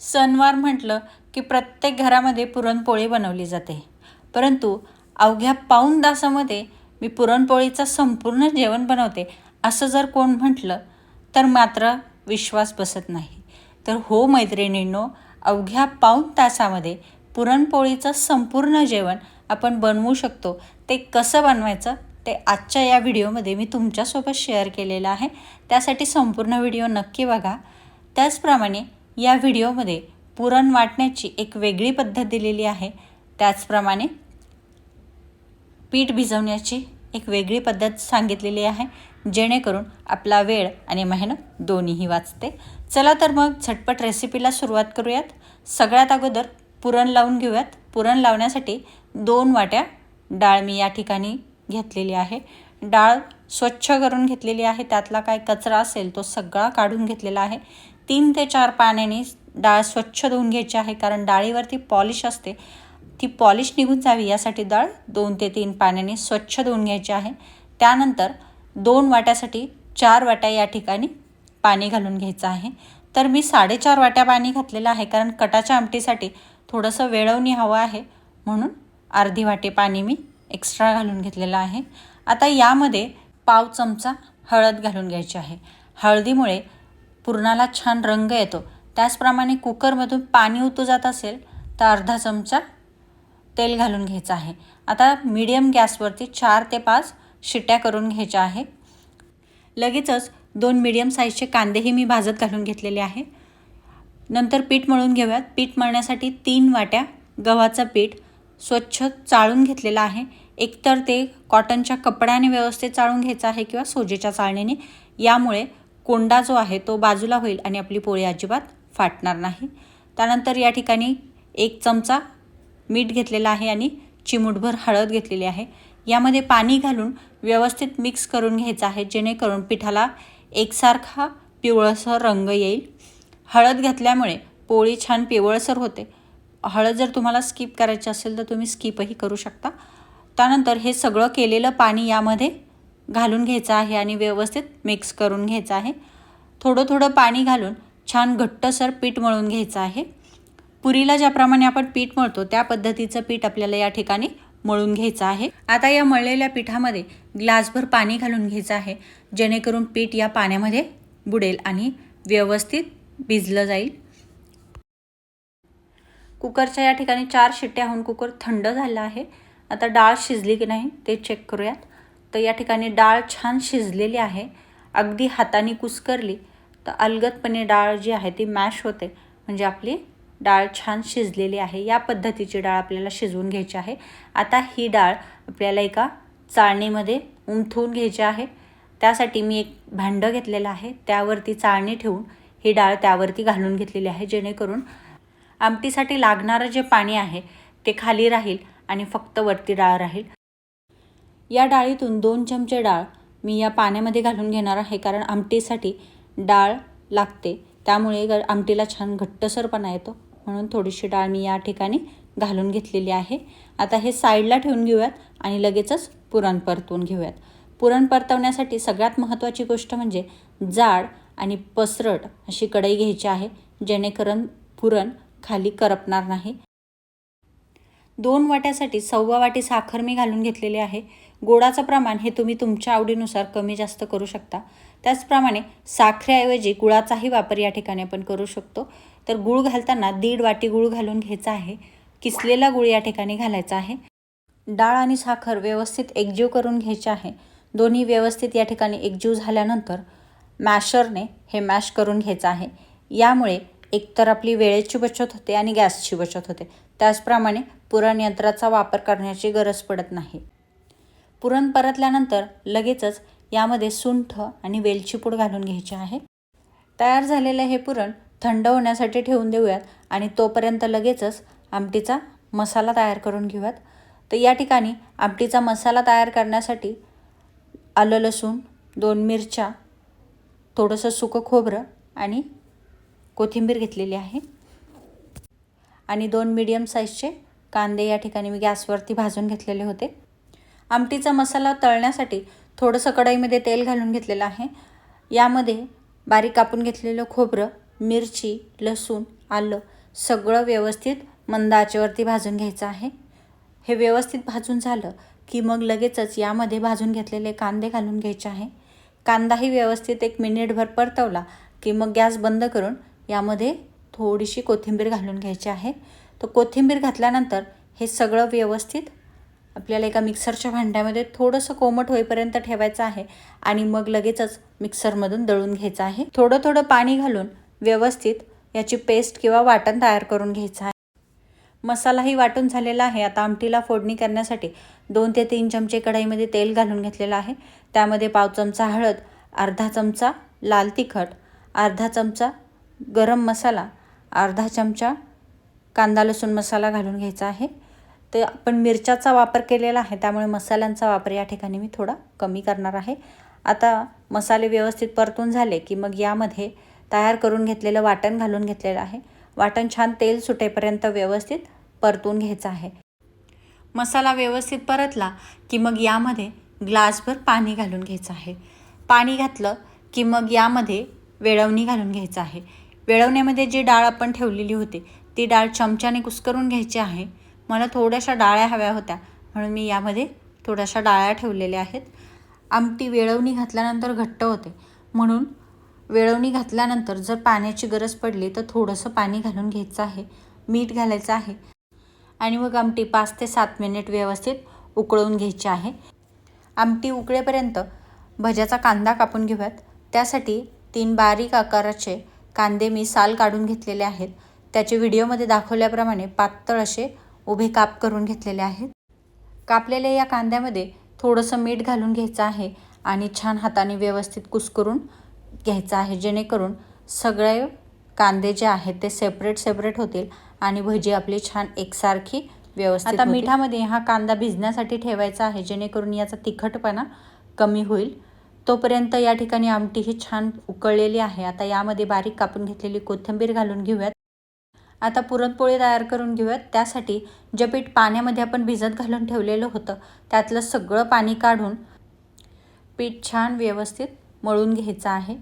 सणवार म्हटलं की प्रत्येक घरामध्ये पुरणपोळी बनवली जाते. परंतु अवघ्या पाऊण तासामध्ये मी पुरणपोळीचं संपूर्ण जेवण बनवते असं जर कोण म्हटलं तर मात्र विश्वास बसत नाही. तर हो मैत्रिणींनो अवघ्या पाऊण तासामध्ये पुरणपोळीचं संपूर्ण जेवण आपण बनवू शकतो. ते कसं बनवायचं ते आजच्या या व्हिडिओमध्ये मी तुमच्यासोबत शेअर केलेलं आहे. त्यासाठी संपूर्ण व्हिडिओ नक्की बघा. त्याचप्रमाणे या व्हिडिओमध्ये पुरण वाटण्याची एक वेगळी पद्धत दिलेली आहे. त्याचप्रमाणे पीठ भिजवण्याची एक वेगळी पद्धत सांगितलेली आहे. जेणेकरून आपला वेळ आणि मेहनत दोन्हीही वाचते. चला तर मग झटपट रेसिपीला सुरुवात करूयात. सगळ्यात अगोदर पुरण लावून घेऊयात. पुरण लावण्यासाठी दोन वाट्या डाळ मी या ठिकाणी घेतलेली आहे. डाळ स्वच्छ करून घेतलेली आहे. त्यातला काय कचरा असेल तो सगळा काढून घेतलेला आहे. तीन ते चार पाण्याने डाळ स्वच्छ धुवून घ्यायची आहे कारण डाळीवरती पॉलिश असते. ती पॉलिश निघून जावी यासाठी डाळ दोन ते तीन पाण्याने स्वच्छ धुवून घ्यायची आहे. त्यानंतर दोन वाट्यासाठी चार वाट्या या ठिकाणी पाणी घालून घ्यायचं आहे. तर मी साडेचार वाट्या पाणी घातलेलं आहे कारण कटाच्या आमटीसाठी थोडंसं वेळवणी हवं आहे. म्हणून अर्धी वाटे पाणी मी एक्स्ट्रा घालून घेतलेलं आहे. आता यामध्ये पाव चमचा हळद घालून घ्यायची आहे. हळदीमुळे पुरणाला छान रंग येतो. त्याचप्रमाणे कुकरमधून पाणी उतू जात असेल तर अर्धा चमचा तेल घालून घ्यायचं आहे. आता मीडियम गॅसवरती चार ते पाच शिट्या करून घ्यायच्या आहे. लगेचच दोन मीडियम साईजचे कांदेही मी भाजत घालून घेतलेले आहे. नंतर पीठ मळून घेऊयात. पीठ मळण्यासाठी तीन वाट्या गव्हाचं पीठ स्वच्छ चाळून घेतलेलं आहे. एकतर ते कॉटनच्या कपड्याने व्यवस्थित चाळून घ्यायचं आहे किंवा सोजेच्या चाळणीने. यामुळे कोंडा जो आहे तो बाजूला होईल आणि आपली पोळी अजिबात फाटणार नाही. त्यानंतर या ठिकाणी एक चमचा मीठ घेतलेला आहे आणि चिमूटभर हळद घेतलेली आहे. यामध्ये पाणी घालून व्यवस्थित मिक्स करून घ्यायचं आहे जेणेकरून पिठाला एकसारखा पिवळसर रंग येईल. हळद घातल्यामुळे पोळी छान पिवळसर होते. हळद जर तुम्हाला स्किप करायची असेल तर तुम्ही स्किपही करू शकता. त्यानंतर हे सगळं केलेलं पाणी यामध्ये घालून घ्यायचं आहे आणि व्यवस्थित मिक्स करून घ्यायचं आहे. थोडं थोडं पाणी घालून छान घट्टसर पीठ मळून घ्यायचं आहे. पुरीला ज्याप्रमाणे आपण पीठ मळतो त्या पद्धतीचं पीठ आपल्याला या ठिकाणी मळून घ्यायचं आहे. आता या मळलेल्या पिठामध्ये ग्लासभर पाणी घालून घ्यायचं आहे. जेणेकरून पीठ या पाण्यामध्ये बुडेल आणि व्यवस्थित भिजलं जाईल. कुकरच्या या ठिकाणी चार शिट्ट्या होऊन कुकर थंड झाला आहे. आता डाळ शिजली की नाही ते चेक करूयात. तर या ठिकाणी डाळ छान शिजलेली आहे. अगदी हाताने कुस्करली तर अलगदपणे डाळ जी आहे ती मॅश होते. म्हणजे आपली डाळ छान शिजलेली आहे. या पद्धतीची डाळ आपल्याला शिजवून घ्यायची आहे. आता ही डाळ आपल्याला एका चाळणीमध्ये उमथवून घ्यायची आहे. त्यासाठी मी एक भांडं घेतलेलं आहे. त्यावरती चाळणी ठेवून ही डाळ त्यावरती घालून घेतलेली आहे. जेणेकरून आमटीसाठी लागणारं जे पाणी आहे ते खाली राहील आणि फक्त वरती डाळ राहील. या डाळीतून दोन चमचे डाळ मी या पाण्यामध्ये घालून घेणार आहे कारण आमटीसाठी डाळ लागते. त्यामुळे ग आमटीला छान घट्टसरपणा येतो. म्हणून थोडीशी डाळ मी या ठिकाणी घालून घेतलेली आहे. आता हे साईडला ठेवून घेऊयात आणि लगेचच पुरण परतवून घेऊयात. पुरण परतवण्यासाठी सगळ्यात महत्त्वाची गोष्ट म्हणजे जाड आणि पसरट अशी कढई घ्यायची आहे जेणेकरून पुरण खाली करपणार नाही. दोन वाट्यासाठी सव्वा वाटी साखर मी घालून घेतलेली आहे. गोडाचं प्रमाण हे तुम्ही तुमच्या आवडीनुसार कमी जास्त करू शकता. त्याचप्रमाणे साखरेऐवजी गुळाचाही वापर या ठिकाणी आपण करू शकतो. तर गूळ घालताना दीड वाटी गूळ घालून घ्यायचा आहे. किसलेला गूळ या ठिकाणी घालायचा आहे. डाळ आणि साखर व्यवस्थित एकजीव करून घ्यायचे आहे. दोन्ही व्यवस्थित या ठिकाणी एकजीव झाल्यानंतर मॅशरने हे मॅश करून घ्यायचं आहे. यामुळे एकतर आपली वेळेची बचत होते आणि गॅसची बचत होते. त्याचप्रमाणे पुरण यंत्राचा वापर करण्याची गरज पडत नाही. पुरण परतल्यानंतर लगेचच यामध्ये सुंठ आणि वेलची पूड घालून घ्यायची आहे. तयार झालेलं हे पुरण थंड होण्यासाठी ठेवून देऊयात आणि तोपर्यंत लगेचच आमटीचा मसाला तयार करून घेऊयात. तर या ठिकाणी आमटीचा मसाला तयार करण्यासाठी आलं लसूण दोन मिरच्या थोडंसं सुकं खोबरं आणि कोथिंबीर घेतलेली आहे. आणि दोन मीडियम साईजचे कांदे या ठिकाणी मी गॅसवरती भाजून घेतलेले होते. आमटीचा मसाला तळण्यासाठी थोडंसं कढईमध्ये तेल घालून घेतलेलं आहे. यामध्ये बारीक कापून घेतलेलं खोबरं मिरची लसूण आलं सगळं व्यवस्थित मंद आचेवरती भाजून घ्यायचं आहे. हे व्यवस्थित भाजून झालं की मग लगेचच यामध्ये भाजून घेतलेले कांदे घालून घ्यायचे आहे. कांदाही व्यवस्थित एक मिनिटभर परतवला की मग गॅस बंद करून यामध्ये थोडीशी कोथिंबीर घालून घ्यायची आहे. तर कोथिंबीर घातल्यानंतर हे सगळं व्यवस्थित आपल्याला एका मिक्सरच्या भांड्यामध्ये थोडंसं कोमट होईपर्यंत ठेवायचं आहे आणि मग लगेचच मिक्सरमधून दळून घ्यायचं आहे. थोडं थोडं पाणी घालून व्यवस्थित याची पेस्ट किंवा वाटण तयार करून घ्यायचं आहे. मसालाही वाटून झालेला आहे. आता आमटीला फोडणी करण्यासाठी दोन ते तीन चमचे कढईमध्ये तेल घालून घेतलेलं आहे. त्यामध्ये पाव चमचा हळद अर्धा चमचा लाल तिखट अर्धा चमचा गरम मसाला अर्धा चमचा कांदा लसूण मसाला घालून घ्यायचा आहे. तर आपण मिरच्याचा वापर केलेला आहे त्यामुळे मसाल्यांचा वापर या ठिकाणी मी थोडा कमी करणार आहे. आता मसाले व्यवस्थित परतून झाले की मग यामध्ये तयार करून घेतलेलं वाटण घालून घेतलेलं आहे. वाटण छान तेल सुटेपर्यंत व्यवस्थित परतून घ्यायचं आहे. मसाला व्यवस्थित परतला की मग यामध्ये ग्लासभर पाणी घालून घ्यायचं आहे. पाणी घातलं की मग यामध्ये वेळवणी घालून घ्यायचं आहे. वेळवण्यामध्ये जी डाळ आपण ठेवलेली होती ती डाळ चमच्याने कुस्करून घ्यायची आहे. मला थोड्याशा डाळ्या हव्या होत्या. म्हणून मी यामध्ये थोड्याशा डाळ्या ठेवलेल्या आहेत. आमटी वेळवणी घातल्यानंतर घट्ट होते. म्हणून वेळवणी घातल्यानंतर जर पाण्याची गरज पडली तर थोडंसं पाणी घालून घ्यायचं आहे. मीठ घालायचं आहे. आणि मग आमटी पाच ते सात मिनिट व्यवस्थित उकळून घ्यायची आहे. आमटी उकळेपर्यंत भज्याचा कांदा कापून घेऊयात. त्यासाठी तीन बारीक आकाराचे कांदे मी साल काढून घेतलेले आहेत. त्याचे व्हिडिओमध्ये दाखवल्याप्रमाणे पातळ असे उभे काप करून घेतलेले आहेत. कापलेल्या या कांद्यामध्ये थोडंसं मीठ घालून घ्यायचं आहे आणि छान हाताने व्यवस्थित कुस्करून घ्यायचं आहे. जेणेकरून सगळे कांदे जे आहेत ते सेपरेट सेपरेट होतील आणि भजी आपली छान एकसारखी व्यवस्थित आता मिठामध्ये हा कांदा भिजण्यासाठी ठेवायचा आहे जेणेकरून याचा तिखटपणा कमी होईल. तोपर्यंत या ठिकाणी आमटी ही छान उकळलेली आहे. आता यामध्ये बारीक कापून घेतलेली कोथिंबीर घालून घेऊयात. आता पुरणपोळी तयार करून घेऊयात. त्यासाठी जे पीठ पाण्यामध्ये आपण भिजत घालून ठेवलेलं होतं. त्यातलं सगळं पाणी काढून पीठ छान व्यवस्थित मळून घ्यायचं आहे.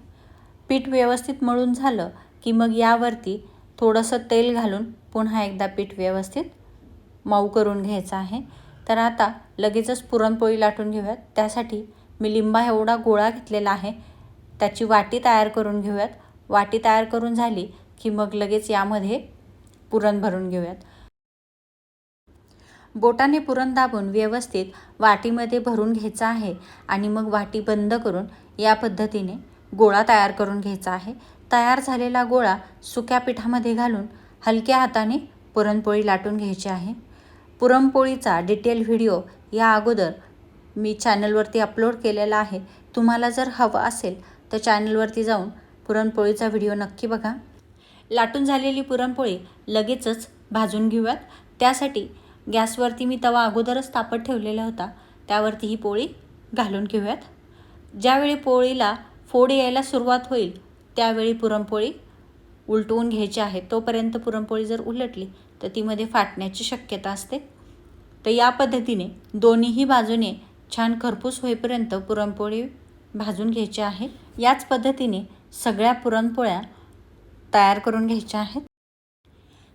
पीठ व्यवस्थित मळून झालं की मग यावरती थोडंसं तेल घालून पुन्हा एकदा पीठ व्यवस्थित मऊ करून घ्यायचं आहे. तर आता लगेचच पुरणपोळी लाटून घेऊयात. त्यासाठी मी लिंबा एवढा गोळा घेतलेला आहे. त्याची वाटी तयार करून घेऊयात. वाटी तयार करून झाली की मग लगेच यामध्ये पुरण भरून घेऊयात. बोटाने पुरण दाबून व्यवस्थित वाटीमध्ये भरून घ्यायचं आहे आणि मग वाटी बंद करून या पद्धतीने गोळा तयार करून घ्यायचा आहे. तयार झालेला गोळा सुक्या पिठामध्ये घालून हलक्या हाताने पुरणपोळी लाटून घ्यायची आहे. पुरणपोळीचा डिटेल व्हिडिओ या अगोदर मी चॅनलवरती अपलोड केलेला आहे. तुम्हाला जर हवं असेल तर चॅनलवरती जाऊन पुरणपोळीचा व्हिडिओ नक्की बघा. लाटून झालेली पुरणपोळी लगेचच भाजून घेऊयात. त्यासाठी गॅसवरती मी तवा अगोदरच तापत ठेवलेला होता. त्यावरती ही पोळी घालून घेऊयात. ज्यावेळी पोळीला फोड यायला सुरुवात होईल त्यावेळी पुरणपोळी उलटवून घ्यायची आहे. तोपर्यंत पुरणपोळी जर उलटली तर तीमध्ये फाटण्याची शक्यता असते. तर या पद्धतीने दोन्हीही बाजूने छान खरपूस होईपर्यंत पुरणपोळी भाजून घ्यायची आहे. याच पद्धतीने सगळ्या पुरणपोळ्या तयार करून घ्यायच्या आहेत.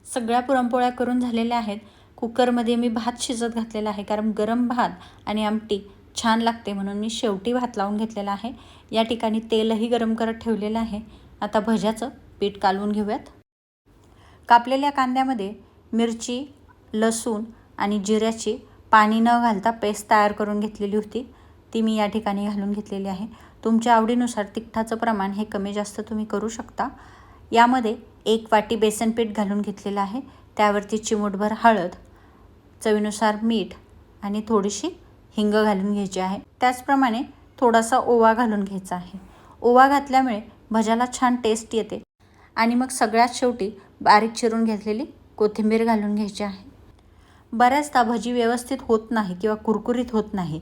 सगळ्या पुरणपोळ्या करून झालेल्या आहेत. कुकरमध्ये मी भात शिजत घातलेला आहे. कारण गरम भात आणि आमटी छान लागते म्हणून मी शेवटी भात लावून घेतलेला आहे. या ठिकाणी तेलही गरम करत ठेवलेलं आहे. आता भज्याचं पीठ कालवून घेऊयात. कापलेल्या कांद्यामध्ये मिरची लसूण आणि जिऱ्याची पाणी न घालता पेस्ट तयार करून घेतलेली होती. ती मी या ठिकाणी घालून घेतलेली आहे. तुमच्या आवडीनुसार तिखटाचं प्रमाण हे कमी जास्त तुम्ही करू शकता. यामध्ये एक वाटी बेसन पीठ घालून घेतलेलं आहे. त्यावरती चिमूटभर हळद चवीनुसार मीठ आणि थोडीशी हिंग घालून घ्यायची आहे. त्याचप्रमाणे थोडासा ओवा घालून घ्यायचा आहे. ओवा घातल्यामुळे भज्याला छान टेस्ट येते आणि मग सगळ्यात शेवटी बारीक चिरून घेतलेली कोथिंबीर घालून घ्यायची आहे. बऱ्याचदा भजी व्यवस्थित होत नाही किंवा कुरकुरीत होत नाही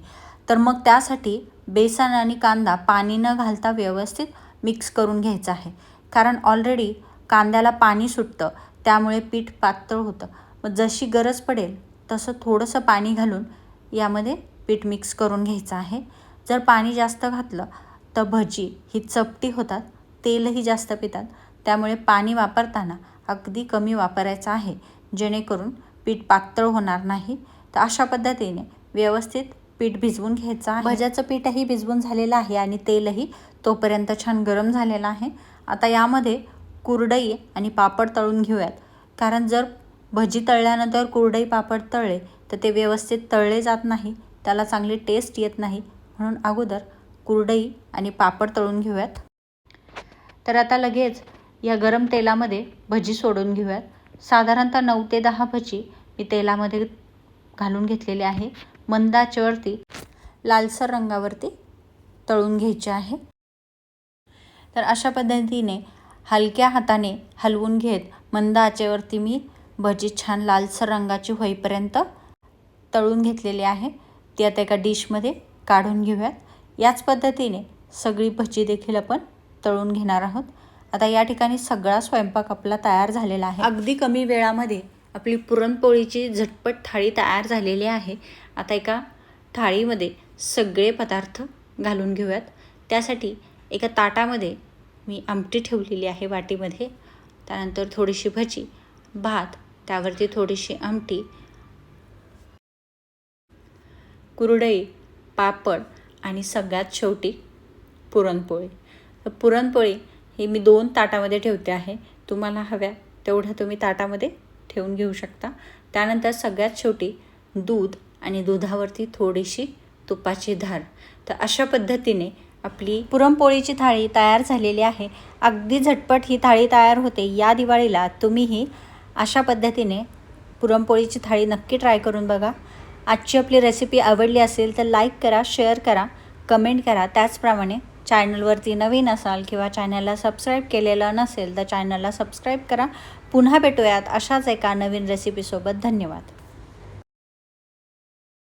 तर मग त्यासाठी बेसन आणि कांदा पाणी न घालता व्यवस्थित मिक्स करून घ्यायचा आहे. कारण ऑलरेडी कांद्याला पाणी सुटतं त्यामुळे पीठ पातळ होतं. मग जशी गरज पडेल तसं थोडंसं पाणी घालून यामध्ये पीठ मिक्स करून घ्यायचं आहे. जर पाणी जास्त घातलं तर भजी ही चपटी होतात तेलही जास्त पितात. त्यामुळे पाणी वापरताना अगदी कमी वापरायचं आहे जेणेकरून पीठ पातळ होणार नाही. तर अशा पद्धतीने व्यवस्थित पीठ भिजवून घ्यायचं आहे. भज्याचं पीठही भिजवून झालेलं आहे आणि तेलही तोपर्यंत छान गरम झालेला आहे. आता यामध्ये कुरडई आणि पापड तळून घेऊयात. कारण जर भजी तळल्यानंतर कुरडई पापड तळले तर ते व्यवस्थित तळले जात नाही. त्याला चांगली टेस्ट येत नाही. म्हणून अगोदर कुरडई आणि पापड तळून घेऊयात. तर आता लगेच या गरम तेलामध्ये भजी सोडून घेऊयात. साधारणतः नऊ ते दहा भजी मी तेलामध्ये घालून घेतलेली आहे. मंदाच्यावरती लालसर रंगावरती तळून घ्यायचे आहे. तर अशा पद्धतीने हलक्या हाताने हलवून घेत मंद आचेवरती मी भजी छान लालसर रंगाची होईपर्यंत तळून घेतलेली आहे. ती आता एका डिशमध्ये काढून घेऊयात. याच पद्धतीने सगळी भजी देखील आपण तळून घेणार आहोत. आता या ठिकाणी सगळा स्वयंपाक आपला तयार झालेला आहे. अगदी कमी वेळामध्ये आपली पुरणपोळीची झटपट थाळी तयार झालेली आहे. आता एका थाळीमध्ये सगळे पदार्थ घालून घेऊयात. त्यासाठी एका ताटामध्ये मी आमटी ठेवलेली आहे वाटीमध्ये. त्यानंतर थोडीशी भजी भात त्यावरती थोडीशी आमटी कुरडई पापड आणि सगळ्यात शेवटी पुरणपोळी. तर पुरणपोळी ही मी दोन ताटामध्ये ठेवते आहे. तुम्हाला हव्या तेवढ्या तुम्ही ताटामध्ये ठेवून घेऊ शकता. त्यानंतर सगळ्यात शेवटी दूध आणि दुधावरती थोडीशी तुपाची धार. तर अशा पद्धतीने आपली पुरणपोळीची थाळी तयार झालेली आहे. अगदी झटपट ही थाळी तयार होते. या दिवाळीला तुम्हीही अशा पद्धतीने पुरणपोळीची थाळी नक्की ट्राय करून बघा. आजची आपली रेसिपी आवडली असेल तर लाईक करा शेअर करा कमेंट करा. त्याचप्रमाणे चॅनलवरती नवीन असाल किंवा चॅनलला सबस्क्राईब केलेलं नसेल तर चॅनलला सबस्क्राईब करा. पुन्हा भेटूयात अशाच एका नवीन रेसिपीसोबत. धन्यवाद.